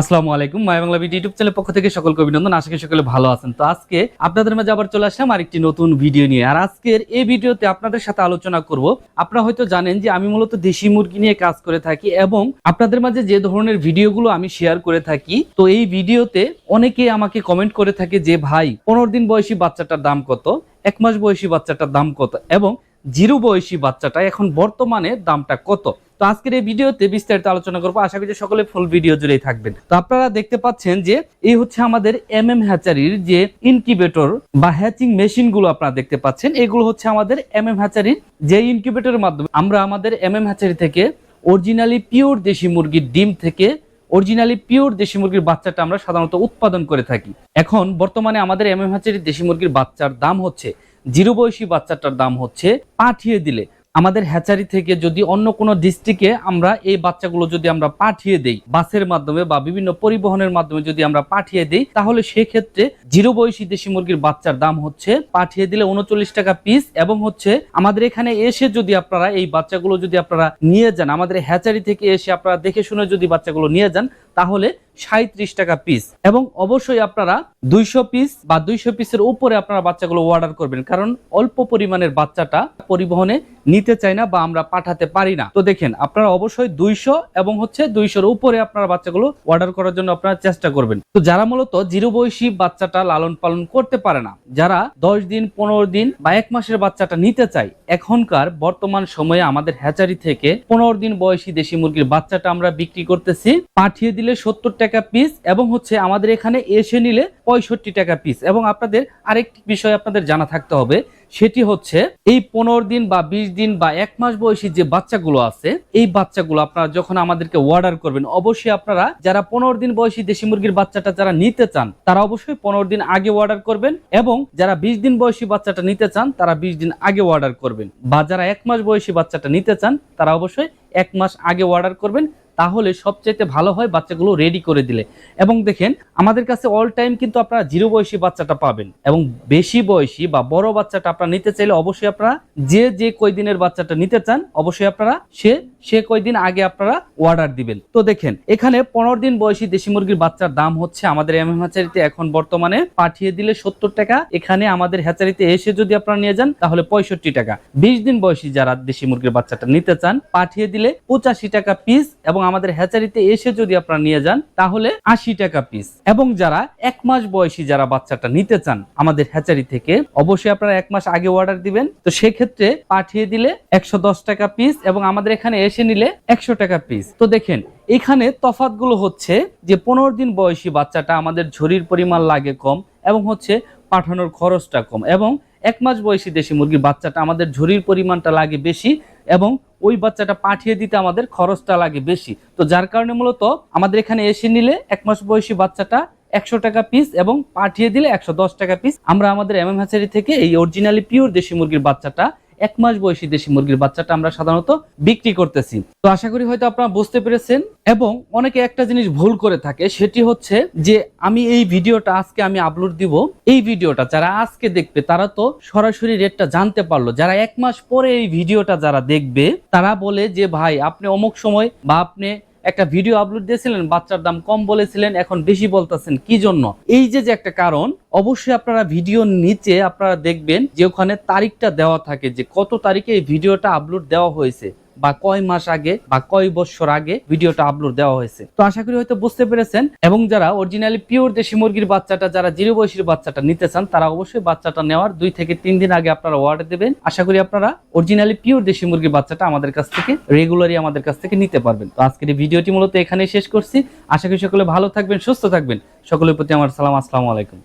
আসসালামু আলাইকুম মাই Bangla video YouTube চ্যানেলের পক্ষ থেকে সকলকে অভিনন্দন। আশা করি সকলে ভালো আছেন। তো আজকে আপনাদের মাঝে আবার চলে আসলাম আরেকটি নতুন ভিডিও নিয়ে। আর আজকের এই ভিডিওতে আপনাদের সাথে আলোচনা করব। আপনারা হয়তো জানেন যে আমি মূলত দেশি মুরগি নিয়ে কাজ করে থাকি এবং আপনাদের মাঝে যে ধরনের ভিডিওগুলো আমি শেয়ার করে থাকি, তো এই ভিডিওতে অনেকে আমাকে কমেন্ট করে থাকে যে, ভাই, পনেরো দিন বয়সী বাচ্চাটার দাম কত? এক মাস বয়সী বাচ্চাটার দাম কত? এবং জিরো বয়সী বাচ্চাটা এখন বর্তমানে দামটা কত? তো আজকের এই ভিডিওতে বিস্তারিত আলোচনা করব। আশা করি সকলে ফুল ভিডিও জুড়েই থাকবেন। তো আপনারা দেখতে পাচ্ছেন যে এই হচ্ছে আমাদের এম এম হ্যাচারির যে ইনকিউবেটর বা হ্যাচিং মেশিনগুলো আপনারা দেখতে পাচ্ছেন। এগুলো হচ্ছে আমাদের এম এম হ্যাচারির যে ইনকিউবেটরের মাধ্যমে আমরা আমাদের এম এম হ্যাচারি থেকে অরিজিনালি পিওর দেশি মুরগির ডিম থেকে অরিজিনালি পিওর দেশি মুরগির বাচ্চাটা আমরা সাধারণত উৎপাদন করে থাকি। এখন বর্তমানে আমাদের এম এম হ্যাচারির দেশি মুরগির বাচ্চার দাম হচ্ছে, জিরো বয়সী বাচ্চাটার দাম হচ্ছে পাঠিয়ে দিলে। আমাদের হ্যাচারি থেকে যদি অন্য কোনো ডিস্ট্রিক্টে আমরা এই বাচ্চাগুলো যদি আমরা পাঠিয়ে দেই, বাসের মাধ্যমে বা বিভিন্ন পরিবহনের মাধ্যমে যদি আমরা পাঠিয়ে দেই, তাহলে সেক্ষেত্রে জিরো বয়সী দেশি মুরগির বাচ্চার দাম হচ্ছে পাঠিয়ে দিলে উনচল্লিশ টাকা পিস এবং হচ্ছে আমাদের এখানে এসে যদি আপনারা এই বাচ্চাগুলো যদি আপনারা নিয়ে যান, আমাদের হ্যাচারি থেকে এসে আপনারা দেখে শুনে যদি বাচ্চাগুলো নিয়ে যান, তাহলে সাঁত্রিশ টাকা পিস এবং অবশ্যই আপনারা দুইশো পিস বা দুইশো পিসের উপরে আপনারা বাচ্চাগুলো অর্ডার করবেন, কারণ অল্প পরিমাণের বাচ্চাটা পরিবহনে নিতে চাই না বা আমরা পাঠাতে পারি না। তো দেখেন, আপনারা অবশ্যই দুইশো এবং হচ্ছে দুইশোর উপরে আপনারা বাচ্চাগুলো অর্ডার করার জন্য আপনারা চেষ্টা করবেন। তো যারা মূলত জিরো বয়সী বাচ্চাটা লালন পালন করতে পারে না, যারা দশ দিন, পনেরো দিন বা এক মাসের বাচ্চাটা নিতে চাই এখনকার বর্তমান সময়ে আমাদের হ্যাচারি থেকে পনেরো দিন বয়সী দেশি মুরগির বাচ্চাটা আমরা বিক্রি করতেছি, পাঠিয়ে দিলে সত্তর টাকা পিস এবং হচ্ছে আমাদের এখানে এসে নিলে পঁয়ষট্টি টাকা পিস এবং আপনাদের আরেকটি বিষয় আপনাদের জানা থাকতে হবে, সেটি হচ্ছে এই পনেরো দিন বা বিশ দিন বা এক মাস বয়সী যে বাচ্চাগুলো আছে, এই বাচ্চাগুলো আপনারা যখন আমাদেরকে অর্ডার করবেন, অবশ্যই আপনারা যারা পনেরো দিন বয়সী দেশি মুরগির বাচ্চাটা যারা নিতে চান, তারা অবশ্যই পনেরো দিন আগে অর্ডার করবেন এবং যারা বিশ দিন বয়সী বাচ্চাটা নিতে চান, তারা বিশ দিন আগে অর্ডার করবেন। বা যারা এক মাস বয়সী বাচ্চাটা নিতে চান, তারা অবশ্যই এক মাস আগে অর্ডার করবেন তাহলে সবচেয়ে ভালো হয় বাচ্চাগুলো রেডি করে দিলে। এবং দেখেন, আমাদের কাছে অল টাইম কিন্তু আপনারা জিরো বয়সী বাচ্চাটা পাবেন। এবং বেশি বয়সী বা বড় বাচ্চাটা আপনারা নিতে চাইলে অবশ্যই আপনারা যে যে কয়দিনের বাচ্চাটা নিতে চান, অবশ্যই আপনারা সে সে কয়দিন আগে আপনারা অর্ডার দিবেন। তো দেখেন, এখানে পনেরো দিন বয়সী দেশি মুরগির বাচ্চার দাম হচ্ছে আমাদের এম এম হ্যাচারিতে এখন বর্তমানে পাঠিয়ে দিলে সত্তর টাকা, এখানে আমাদের হ্যাচারিতে এসে যদি আপনারা নিয়ে যান, তাহলে পঁয়ষট্টি টাকা। বিশ দিন বয়সী যারা দেশি মুরগির বাচ্চাটা নিতে চান, পাঠিয়ে দিলে পঁচাশি টাকা পিস এবং আমাদের হ্যাচারিতে এসে যদি আপনারা নিয়ে যান, তাহলে আশি টাকা পিস এবং যারা এক মাস বয়সী যারা বাচ্চাটা নিতে চান, আমাদের হ্যাচারি থেকে অবশ্যই আপনারা এক মাস আগে অর্ডার দিবেন। তো সেক্ষেত্রে পাঠিয়ে দিলে একশো দশ টাকা পিস এবং আমাদের এখানে এসে নিলে একশো টাকা পিস তো দেখেন, এখানে তফাতগুলো হচ্ছে যে পনেরো দিন বয়সী বাচ্চাটা আমাদের ঝুরির পরিমাণ লাগে কম এবং হচ্ছে পাঠানোর খরচটা কম এবং এক মাস বয়সী দেশি মুরগির বাচ্চাটা আমাদের ঝুরির পরিমাণটা লাগে বেশি এবং ওই বাচ্চাটা পাঠিয়ে দিতে আমাদের খরচটা লাগে বেশি। তো যার কারণে মূলত আমাদের এখানে এসে নিলে এক মাস বয়সী বাচ্চাটা একশো টাকা পিস এবং পাঠিয়ে দিলে একশো দশ টাকা পিস আমরা আমাদের এম এম থেকে এই অরিজিনালি পিওর দেশি মুরগির বাচ্চাটা এক মাস বয়সী দেশি মুরগির বাচ্চাটা আমরা সাধারণত বিক্রি করতেছি। তো আশা করি হয়তো আপনারা বুঝতে পেরেছেন এবং অনেকে একটা জিনিস ভুল করে থাকে, সেটি হচ্ছে যে আমি এই ভিডিওটা আজকে আমি আপলোড দিব। এই ভিডিওটা যারা আজকে দেখবে, তারা তো সরাসরি রেটটা জানতে পারল। যারা এক মাস পরে এই ভিডিওটা যারা দেখবে, তারা বলে যে, ভাই, আপনি অমুক সময় বা আপনি একটা ভিডিও আপলোড দিয়েছিলেন, বাচ্চার দাম কম বলেছিলেন, এখন বেশি বলতেছেন, কি জন্য? এই যে যে একটা কারণ, অবশ্যই আপনারা ভিডিওর নিচে আপনারা দেখবেন যে ওখানে তারিখটা দেওয়া থাকে, যে কত তারিখে এই ভিডিওটা আপলোড দেওয়া হয়েছে। বা কয় মাস আগে বা কয় বছর আগে ভিডিওটা আপলোড দেওয়া হয়েছে। তো আশা করি হয়তো বুঝতে পেরেছেন। এবং যারা অরিজিনালি পিওর দেশি মুরগির বাচ্চাটা, যারা জিরো বয়সীর বাচ্চাটা নিতে চান, তারা অবশ্যই বাচ্চাটা নেওয়ার দুই থেকে তিন দিন আগে আপনারা অর্ডার দেবেন। আশা করি আপনারা অরিজিনালি পিওর দেশি মুরগির বাচ্চাটা আমাদের কাছ থেকে রেগুলারই আমাদের কাছ থেকে নিতে পারবেন। তো আজকের এই ভিডিওটি মূলত এখানেই শেষ করছি। আশা করি সকলে ভালো থাকবেন, সুস্থ থাকবেন। সকলের প্রতি আমার সালাম, আসসালামু আলাইকুম।